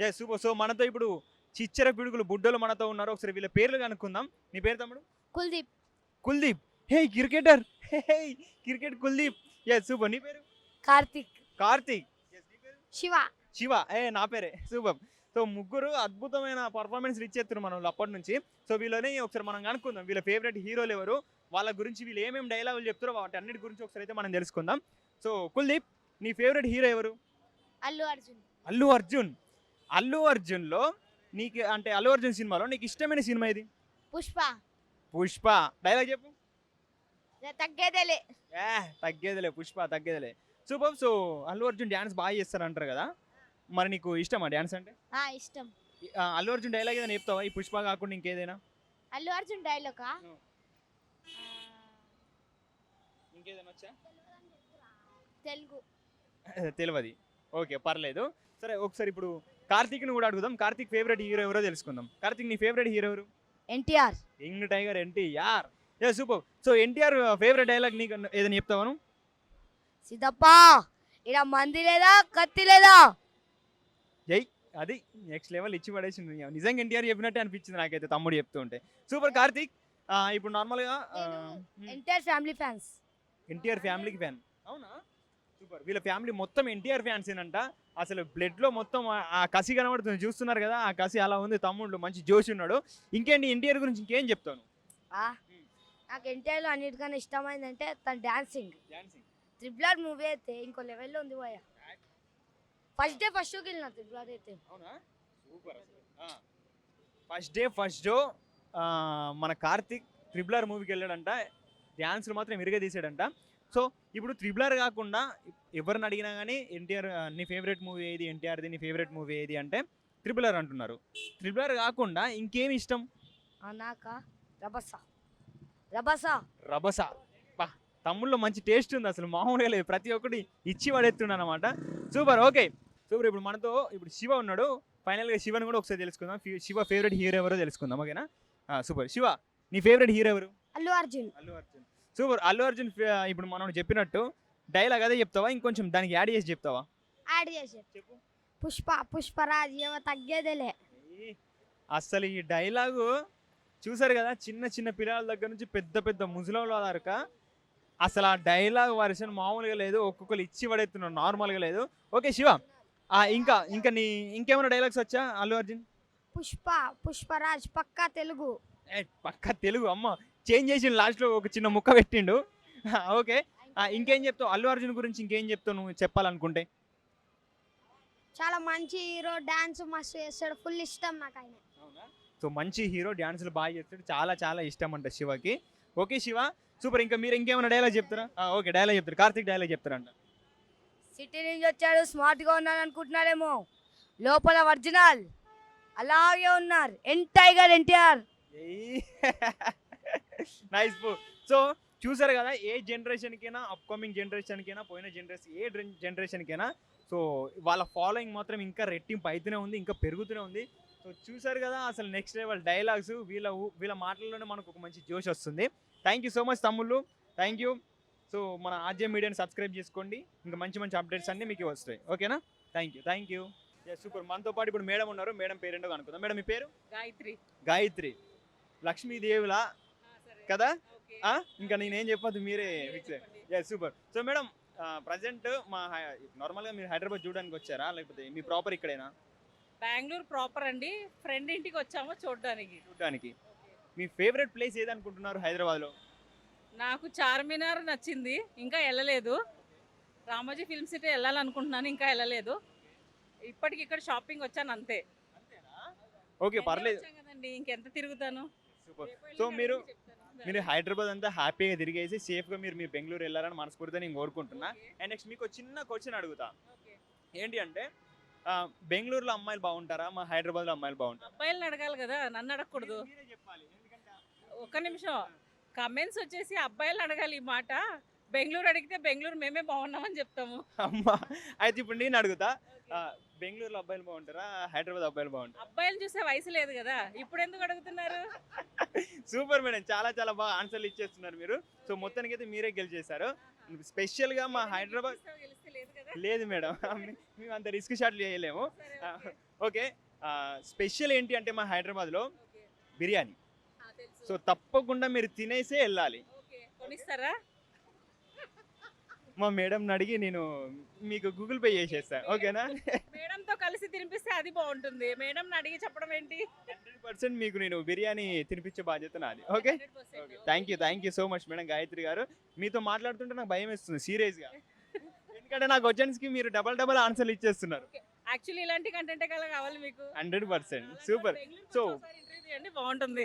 ఏ super so మనతో ఇప్పుడు చిచ్చర పిడుగులు బుడ్డలు మనతో ఉన్నారు. ఒకసారి వీళ్ళ పేర్లు కనుక్కుందాం. నీ పేరు తమ్ముడు? Kuldeep. Kuldeep. Hey cricketer hey cricket Kuldeep. ఏ సూపర్ నీ పేరు? కార్తిక్. కార్తీక్? శివ. శివ. ఏ నా పేరే. సూపర్ సో ముగ్గురు అద్భుతమైన పర్ఫార్మెన్స్ ఇచ్చేస్తున్నారు మనం అప్పటి నుంచి. సో వీళ్ళని ఒకసారి మనం కనుక్కుందాం. వీళ్ళ ఫేవరెట్ హీరోలు ఎవరు? వాళ్ళ గురించి వీళ్ళు ఏమేమి డైలాగులు చెప్తారో వాటి అన్నిటి గురించి ఒకసారి అయితే మనం తెలుసుకుందాం. సో కుల్దీప్ నీ ఫేవరెట్ హీరో ఎవరు? అల్లు అర్జున్. అల్లు అర్జున్. అల్లు అర్జున్లో నీకు అంటే అల్లు అర్జున్ సినిమాలో నీకు ఇష్టమైన సినిమా ఇది పుష్ప. పుష్ప. డైలాగ్ చెప్పు. తగ్గేదేలే. ఏ తగ్గేదిలే Pushpa తగ్గేదిలే. Super. So Allu Arjun dance బాగా చేస్తారంటారు కదా? మరి నీకు ఇష్టమా డ్యాన్స్ అంటే? ఆ ఇష్టం. అల్లు అర్జున్ డైలాగ్ ఏదైనా చెప్తావా? ఈ పుష్ప కాకుండా ఇంకేదైనా? అల్లు అర్జున్ డైలాగా. ఇంకేదైనా వచ్చా? తెలుగు. తెలియదు ఓకే పర్లేదు. సరే ఒకసారి ఇప్పుడు కార్తీక్ని కూడా అడుగుదాం. కార్తీక్ ఫేవరెట్ హీరో ఎవరో తెలుసుకుందాం. కార్తీక్ నీ ఫేవరెట్ హీరో ఎవరు? ఎన్టీఆర్. Young tiger NTR. ఏ super. So NTR favourite dialogue నీకు ఏదైనా చెప్తావాను సిద్ధప్ప ఇడ మంది లేదా కత్తి లేదా? జై అది నెక్స్ట్ లెవెల్ ఇచ్చి పడేసింది. నిజంగా ఎన్టీఆర్ చెప్పినట్టే అనిపించింది నాకైతే తమ్ముడు చెప్తూ ఉంటే. సూపర్ కార్తీక్. ఇప్పుడు నార్మల్గా ఎన్టీఆర్ ఫ్యామిలీ ఫ్యాన్స్ ఎన్టీఆర్ ఫ్యామిలీకి ఫ్యాన్ అవునా? సూపర్. వీళ్ళ ఫ్యామిలీ మొత్తం ఎన్టీఆర్ ఫ్యాన్స్ ఏనంట. అసలు బ్లడ్లో మొత్తం ఆ- కసి కనబడుతుంది. చూస్తున్నారు కదా ఆ కసి అలా ఉంది తమ్ముళ్ళు మంచి జోష్ ఉన్నాడు. ఇంకేంటి ఎన్టీఆర్ గురించి ఇంకేం చెప్తాను నాకు ఎన్టీఆర్లో అన్నిటికన్నా ఇష్టమైందంటే తన డాన్సింగ్ త్రిబులర్ మూవీ అయితే ఇంకో లెవెల్లో ఉంది పోయ. ఫస్ట్ డే ఫస్ట్ షోకి వెళ్ళిన త్రిబులర్ అయితే. అవునా? Super first day first show మన కార్తిక్ త్రిబులర్ మూవీకి వెళ్ళాడంట. డ్యాన్స్లు మాత్రం ఇరుగా తీసాడంట సో ఇప్పుడు త్రిబులర్ కాకుండా ఎవరిని అడిగినా కానీ ఎన్టీఆర్ నీ ఫేవరెట్ మూవీ ఏది ఎన్టీఆర్ది నీ ఫేవరెట్ మూవీ ఏది అంటే త్రిబులర్ అంటున్నారు. త్రిబులర్ కాకుండా ఇంకేమి ఇష్టం? నాకా? రబసా రబసా రభస. బా తమ్ముళ్ళు మంచి టేస్ట్ ఉంది అసలు. మామూలుగా లేదు. ప్రతి ఒక్కటి ఇచ్చి పడేస్తుండ అనమాట సూపర్ ఓకే. సూపర్ ఇప్పుడు మనతో ఇప్పుడు శివ ఉన్నాడు. ఫైనల్గా శివని కూడా ఒకసారి తెలుసుకుందాం. శివ ఫేవరెట్ హీరో ఎవరో తెలుసుకుందాం ఓకేనా? సూపర్. శివ నీ ఫేవరెట్ హీరో ఎవరు? అల్లు అర్జున్. అల్లు అర్జున్. సూపర్. అల్లు అర్జున్ ఇప్పుడు మనం చెప్పినట్టు డైలాగ్ అదే చెప్తావా? ఇంకొంచెం దానికి యాడ్ చేసి చెప్తావా? యాడ్ చేసి చెప్పు. పుష్ప పుష్పరాజ్ ఏమో తగ్గేదేలే అసలు ఈ డైలాగు చూసారు కదా? చిన్న చిన్న పిల్లల దగ్గర నుంచి పెద్ద పెద్ద ముసలోళ్ళ దాకా అసలు ఆ డైలాగ్ వర్షన్ మామూలుగా లేదు. ఒక్కొక్కరు ఇచ్చి పడేస్తున్నారు. నార్మల్గా లేదు. ఓకే శివ. ఆ, ఇంకా ఇంకా నీ ఇంకేమైనా డైలాగ్స్ వచ్చా అల్లు అర్జున్? పుష్ప పుష్పరాజ్ పక్కా తెలుగు. ఏ పక్క తెలుగు అమ్మ. చేంజ్ చేసి లాస్ట్లో ఒక చిన్న ముక్క పెట్టిండు. ఓకే. ఇంకేం చెప్తావు? అల్లు అర్జున్ గురించి ఇంకేం చెప్తావు నువ్వు చెప్పాలనుకుంటే? చాలా మంచి హీరో డాన్స్ మస్తు చేస్తాడు. ఫుల్ ఇష్టం నాకు ఆయన. సో మంచి హీరో డ్యాన్సులు బాగా చేస్తాడు. చాలా చాలా ఇష్టం అంట శివకి. ఓకే శివ. సూపర్. ఇంకా మీరు ఇంకేమైనా డైలాగ్ చెప్తారా? ఆ, ఓకే. డైలాగ్ చెప్తారు. కార్తిక్ డైలాగ్ చెప్తారంట. సిటీ నుంచి వచ్చాడు. స్మార్ట్గా ఉన్నాడు అనుకుంటున్నాడేమో. లోపల ఒరిజినల్. అలాగే ఉన్నారు. ఎన్ టైగర్ ఎన్టీఆర్ నైస్ సో చూసారు కదా ఏ జనరేషన్కైనా అప్కమింగ్ జనరేషన్కైనా పోయిన జనరేషన్ ఏ జనరేషన్కైనా సో వాళ్ళ ఫాలోయింగ్ మాత్రం ఇంకా రెట్టింపు అవుతూనే ఉంది ఇంకా పెరుగుతూనే ఉంది. సో చూసారు కదా అసలు నెక్స్ట్ లెవెల్ డైలాగ్స్ వీళ్ళ వీళ్ళ మాటల్లోనే మనకు ఒక మంచి జోష్ వస్తుంది. థ్యాంక్ యూ సో మచ్ తమ్ముళ్ళు. థ్యాంక్ యూ సో మన ఆర్జే మీడియాని సబ్స్క్రైబ్ చేసుకోండి. ఇంకా మంచి మంచి అప్డేట్స్ అన్నీ మీకు వస్తాయి. ఓకేనా? Thank you thank you super మనతో పాటు ఇప్పుడు మేడం ఉన్నారు. మేడం పేరేంటో కనుక్కుందాం. మేడం మీ పేరు? గాయత్రి. గాయత్రి. లక్ష్మీదేవిలా కదా? ఇంకా నేనేం చెప్పొద్దు మీరే fix. Yes super so madam present మా నార్మల్గా మీరు హైదరాబాద్ చూడడానికి వచ్చారా? లేకపోతే మీ ప్రాపర్ ఇక్కడేనా? బెంగళూరు ప్రాపర్ అండి. ఫ్రెండ్ ఇంటికి వచ్చాము చూడడానికి. చూడడానికి. మీ ఫేవరెట్ ప్లేస్ ఏది అనుకుంటున్నారు హైదరాబాద్లో? నాకు చార్మినార్ నచ్చింది ఇంకా వెళ్ళలేదు. రామోజీ ఫిల్మ్ సిటీ వెళ్ళాలనుకుంటున్నాను ఇంకా వెళ్ళలేదు. ఇప్పటికి ఇక్కడ షాపింగ్ వచ్చాను అంతే. ఓకే పర్లేదు. కదండి ఇంకెంత తిరుగుతాను? సూపర్ సో మీరు. మీరు హైదరాబాద్ అంతా హ్యాపీగా తిరిగేసి సేఫ్గా మీరు మీ బెంగళూరు వెళ్ళాలని మనస్ఫూర్తిగా నేను కోరుకుంటున్నా. అండ్ నెక్స్ట్ మీకు చిన్న క్వశ్చన్ అడుగుతా. ఏంటి అంటే బెంగళూరులో అమ్మాయిలు బాగుంటారా? మా హైదరాబాద్లో అమ్మాయిలు బాగుంటారా? అబ్బాయిలను అడగాలి కదా నన్ను అడగకూడదు. ఒక్క నిమిషం. కమెంట్స్ వచ్చేసి అబ్బాయిలు అడగాలి ఈ మాట. బెంగళూరు అడిగితే బెంగళూరు మేమే బాగున్నామని చెప్తాము. అమ్మా అయితే ఇప్పుడు నేను అడుగుతా. బెంగళూరులో అబ్బాయిలు బాగుంటారా? హైదరాబాద్ అబ్బాయిలు బాగుంటారా? అబ్బాయిలు చూసే వయసు లేదు కదా? ఇప్పుడు ఎందుకు అడుగుతున్నారు? Super madam. చాలా చాలా బాగా ఆన్సర్లు ఇచ్చేస్తున్నారు మీరు. సో మొత్తానికి అయితే మీరే గెలిచేశారు. స్పెషల్గా మా హైదరాబాద్ లేదు మేడం. మేము అంత రిస్క్ షాట్లు చేయలేము. ఓకే. స్పెషల్ ఏంటి అంటే మా హైదరాబాద్లో. బిర్యానీ. సో తప్పకుండా మీరు తినేసే వెళ్ళాలి. కొనిస్తారా? మా మేడంని అడిగి నేను మీకు గూగుల్ పే చేసేస్తాను ఓకేనా? మేడంతో కలిసి తినిపిస్తే అది బాగుంటుంది. మేడం అడిగి చెప్పడం ఏంటి? హండ్రెడ్ పర్సెంట్ మీకు నేను బిర్యానీ తినిపించే బాధ్యత నాది okay? 100%. Okay thank you thank you so much madam Gayatri గారు. మీతో మాట్లాడుతుంటే నాకు భయం వేస్తుంది సీరియస్గా. ఎందుకంటే నా క్వశ్చన్స్కి మీరు డబల్ డబల్ ఆన్సర్లు ఇచ్చేస్తున్నారు. యాక్చువల్లీ ఇలాంటి కంటెంటే కావాలి మీకు? Hundred percent. సూపర్. చేయండి బాగుంటుంది.